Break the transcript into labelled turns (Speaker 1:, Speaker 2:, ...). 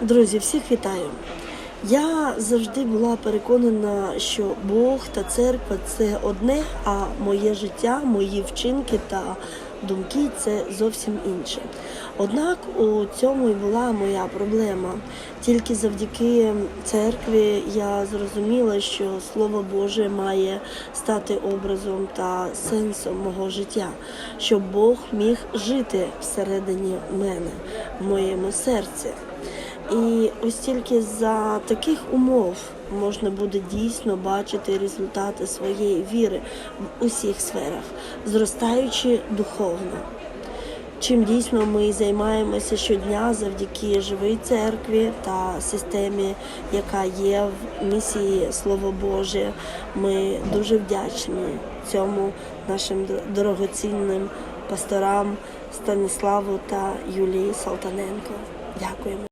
Speaker 1: Друзі, всіх вітаю. Я завжди була переконана, що Бог та церква це одне, а моє життя, мої вчинки та думки це зовсім інше. Однак у цьому і була моя проблема. Тільки завдяки церкві я зрозуміла, що Слово Боже має стати образом та сенсом мого життя, щоб Бог міг жити всередині мене, в моєму серці. І ось тільки за таких умов можна буде дійсно бачити результати своєї віри в усіх сферах, зростаючи духовно. Чим дійсно ми займаємося щодня завдяки живій церкві та системі, яка є в місії Слово Боже, ми дуже вдячні цьому нашим дорогоцінним пасторам Станіславу та Юлії Салтаненко. Дякуємо.